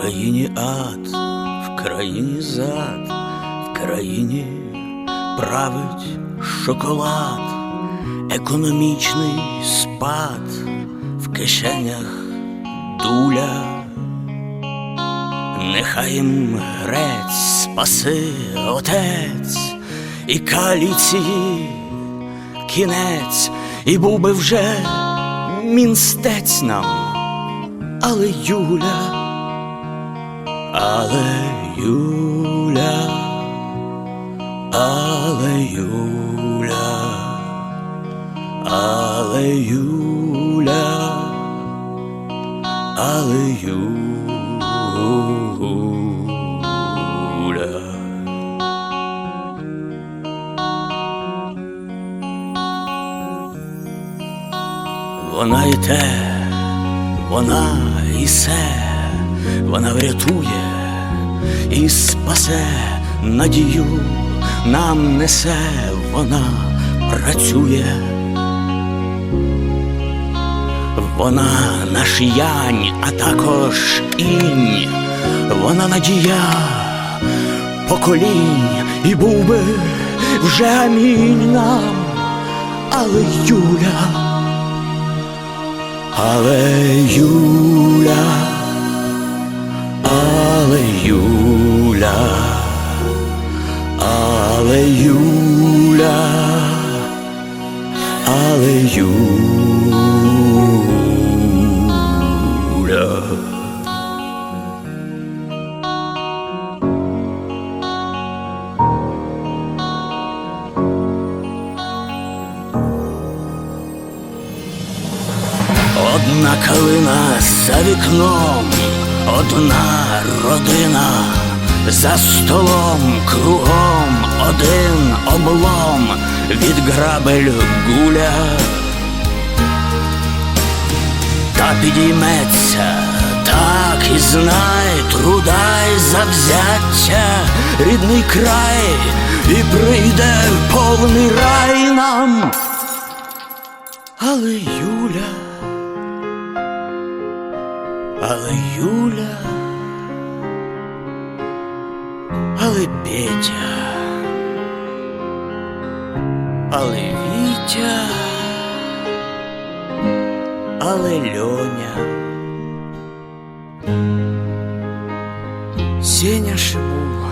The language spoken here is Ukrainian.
країні ад, в країні зад, в країні править шоколад, економічний спад, в кишенях дуля. Нехай їм грець спаси отець і каліції кінець, і був би вже мінстець нам, але Юля, але Юля, але Юля, але Юля, але Юля. Вона і те, вона і се, вона врятує і спасе надію, нам несе, вона працює. Вона наш янь, а також інь, вона надія поколінь, і був би вже амінь нам, але Юля. Але Юля, але Юля, але Юля. Одна калина за вікном, одна родина, за столом кругом облом від грабель гуля, та підійметься, так і знай, труда й завзяття, рідний край, і прийде повний рай нам. Але Юля. Але Юля, але Петя, але Вітя, але Льоня, Сеня Шибула.